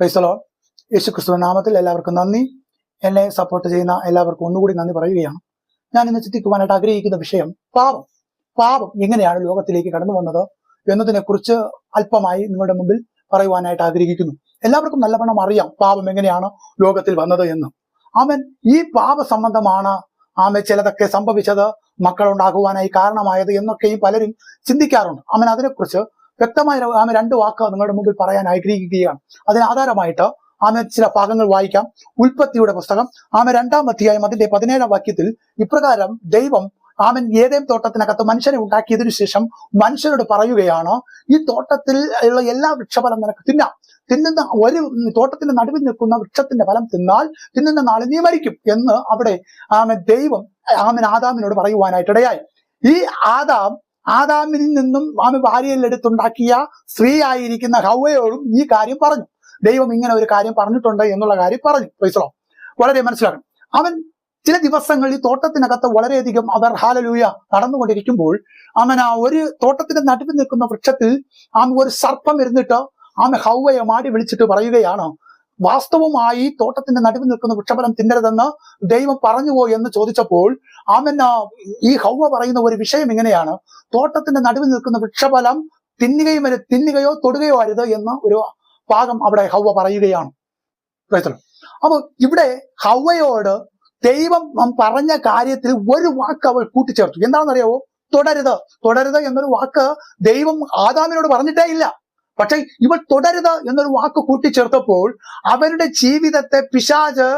Praise Lord യേശു ക്രിസ്തു നാമത്തിൽ എല്ലാവർക്കും നന്ദി. എന്നെ സപ്പോർട്ട് ചെയ്യുന്ന എല്ലാവർക്കും ഒന്നുകൂടി നന്ദി പറയുകയാണ്. ഞാൻ ഇന്ന് ചിന്തിക്കുവാനായിട്ട് ആഗ്രഹിക്കുന്ന വിഷയം പാപം. പാപം എങ്ങനെയാണ് ലോകത്തിലേക്ക് കടന്നു വന്നത് എന്നതിനെ കുറിച്ച് അല്പമായി നിങ്ങളുടെ മുമ്പിൽ പറയുവാനായിട്ട് ആഗ്രഹിക്കുന്നു. എല്ലാവർക്കും നല്ലവണ്ണം അറിയാം പാപം എങ്ങനെയാണ് ലോകത്തിൽ വന്നത് എന്ന്. അവൻ ഈ പാപ സംബന്ധമാണ് ആമെ ചിലതൊക്കെ സംഭവിച്ചത് മക്കളുണ്ടാകുവാനായി കാരണമായത് എന്നൊക്കെയും പലരും ചിന്തിക്കാറുണ്ട്. അവൻ അതിനെക്കുറിച്ച് വ്യക്തമായ ആമ രണ്ട് വാക്ക് നിങ്ങളുടെ മുമ്പിൽ പറയാൻ ആഗ്രഹിക്കുകയാണ്. അതിന് ആധാരമായിട്ട് ആമ ചില ഭാഗങ്ങൾ വായിക്കാം. ഉൽപ്പത്തിയുടെ പുസ്തകം. ആമ രണ്ടാം അധ്യായം അതിന്റെ പതിനേഴാം വാക്യത്തിൽ ഇപ്രകാരം ദൈവം ആമൻ ഏതേം തോട്ടത്തിനകത്ത് മനുഷ്യനെ ഉണ്ടാക്കിയതിനു ശേഷം മനുഷ്യനോട് പറയുകയാണ് ഈ തോട്ടത്തിൽ ഉള്ള എല്ലാ വൃക്ഷഫലം നിനക്ക് തിന്നാം. തിന്നുന്ന ഒരു തോട്ടത്തിന്റെ നടുവിൽ നിൽക്കുന്ന വൃക്ഷത്തിന്റെ ഫലം തിന്നാൽ തിന്നുന്ന നാളെ നീ മരിക്കും എന്ന് അവിടെ ആമൻ ദൈവം ആമൻ ആദാമിനോട് പറയുവാനായിട്ടിടയായി. ഈ ആദാം ആദാമിൽ നിന്നും ആമ ഭാര്യയിലെടുത്തുണ്ടാക്കിയ സ്ത്രീ ആയിരിക്കുന്ന ഹൗവയോടും ഈ കാര്യം പറഞ്ഞു. ദൈവം ഇങ്ങനെ ഒരു കാര്യം പറഞ്ഞിട്ടുണ്ട് എന്നുള്ള കാര്യം പറഞ്ഞു. പൈസലോ വളരെ മനസ്സിലാക്കണം. അവൻ ചില ദിവസങ്ങളിൽ തോട്ടത്തിനകത്ത് വളരെയധികം അവർ ഹാലലൂയ നടന്നുകൊണ്ടിരിക്കുമ്പോൾ അവൻ ആ ഒരു തോട്ടത്തിന്റെ നടുവിൽ നിൽക്കുന്ന വൃക്ഷത്തിൽ ആമ ഒരു സർപ്പം ഇരുന്നിട്ട് ആമ ഹൗവയെ മാടി വിളിച്ചിട്ട് പറയുകയാണ് വാസ്തവമായി തോട്ടത്തിന്റെ നടുവിൽ നിൽക്കുന്ന വൃക്ഷഫലം തിന്നരുതെന്ന് ദൈവം പറഞ്ഞുവോ എന്ന് ചോദിച്ചപ്പോൾ ആമെന്ന ഈ ഹൗവ പറയുന്ന ഒരു വിഷയം ഇങ്ങനെയാണ്. തോട്ടത്തിന്റെ നടുവിൽ നിൽക്കുന്ന വൃക്ഷഫലം തിന്നുകയും തിന്നുകയോ തൊടുകയോ അരുത് എന്ന ഒരു ഭാഗം അവിടെ ഹൗവ പറയുകയാണ്. അപ്പോൾ ഇവിടെ ഹൗവയോട് ദൈവം പറഞ്ഞ കാര്യത്തിൽ ഒരു വാക്ക് അവൾ കൂട്ടിച്ചേർത്തു. എന്താണെന്നറിയാവോ? തുടരുത്. തുടരുത് എന്നൊരു വാക്ക് ദൈവം ആദാമിനോട് പറഞ്ഞിട്ടേ ഇല്ല. പക്ഷെ ഇവൾ തുടരുത് എന്നൊരു വാക്ക് കൂട്ടിച്ചേർത്തപ്പോൾ അവരുടെ ജീവിതത്തെ പിശാജ്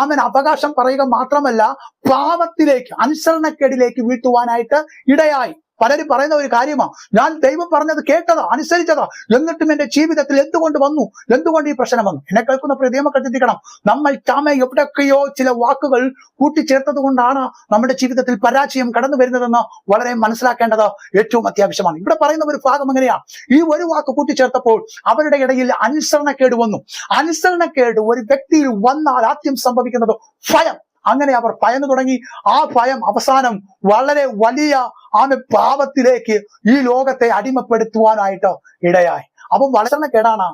ആമൻ അവകാശം പറയുക മാത്രമല്ല പാപത്തിലേക്ക് അനുസരണക്കേടിലേക്ക് വീട്ടുവാനായിട്ട് ഇടയായി. പലരും പറയുന്ന ഒരു കാര്യമാണ് ഞാൻ ദൈവം പറഞ്ഞത് കേട്ടതാ അനുസരിച്ചതാ. എന്നിട്ടും എന്റെ ജീവിതത്തിൽ എന്തുകൊണ്ട് വന്നു? എന്തുകൊണ്ട് ഈ പ്രശ്നം വന്നു? എന്നെ കേൾക്കുന്ന പ്രിയമക്കൾ ചിന്തിക്കണം. നമ്മൾ ചാമ എവിടെയൊക്കെയോ ചില വാക്കുകൾ കൂട്ടിച്ചേർത്തത് കൊണ്ടാണ് നമ്മുടെ ജീവിതത്തിൽ പരാജയം കടന്നു വരുന്നതെന്ന് വളരെ മനസ്സിലാക്കേണ്ടത് ഏറ്റവും അത്യാവശ്യമാണ്. ഇവിടെ പറയുന്ന ഒരു ഭാഗം എങ്ങനെയാണ് ഈ ഒരു വാക്ക് കൂട്ടിച്ചേർത്തപ്പോൾ അവരുടെ ഇടയിൽ അനുസരണക്കേട് വന്നു. അനുസരണക്കേട് ഒരു വ്യക്തിയിൽ വന്നാൽ ആദ്യം സംഭവിക്കുന്നത് ഭയം. അങ്ങനെ അവർ ഭയന്നു തുടങ്ങി. ആ ഭയം അവസാനം വളരെ വലിയ ആമ പാപത്തിലേക്ക് ഈ ലോകത്തെ അടിമപ്പെടുത്തുവാനായിട്ട് ഇടയായി. അപ്പം വളരണക്കേടാണ്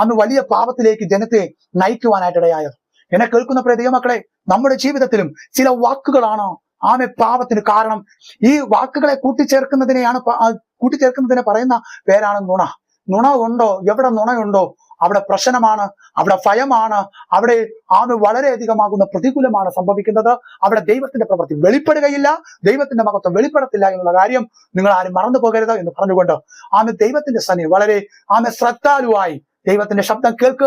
ആമെ വലിയ പാപത്തിലേക്ക് ജനത്തെ നയിക്കുവാനായിട്ട് ഇടയായത്. എന്നെ കേൾക്കുന്ന പ്രിയ മക്കളെ നമ്മുടെ ജീവിതത്തിലും ചില വാക്കുകളാണ് ആമെ പാപത്തിന് കാരണം. ഈ വാക്കുകളെ കൂട്ടിച്ചേർക്കുന്നതിനെയാണ് കൂട്ടിച്ചേർക്കുന്നതിനെ പറയുന്ന പേരാണ് നുണ. നുണ ഉണ്ടോ? എവിടെ നുണയുണ്ടോ? അവിടെ പ്രശ്നമാണ് അവിടെ ഭയമാണ് അവിടെ ആമ വളരെയധികമാകുന്ന പ്രതികൂലമാണ് സംഭവിക്കുന്നത്. അവിടെ ദൈവത്തിന്റെ പ്രവൃത്തി വെളിപ്പെടുകയില്ല ദൈവത്തിന്റെ മഹത്വം വെളിപ്പെടത്തില്ല എന്നുള്ള കാര്യം നിങ്ങൾ ആരും മറന്നു പോകരുത് എന്ന് പറഞ്ഞുകൊണ്ട് ആമെ ദൈവത്തിന്റെ സന്നി വളരെ ആമെ ശ്രദ്ധാലുവായി ദൈവത്തിന്റെ ശബ്ദം കേൾക്കുക.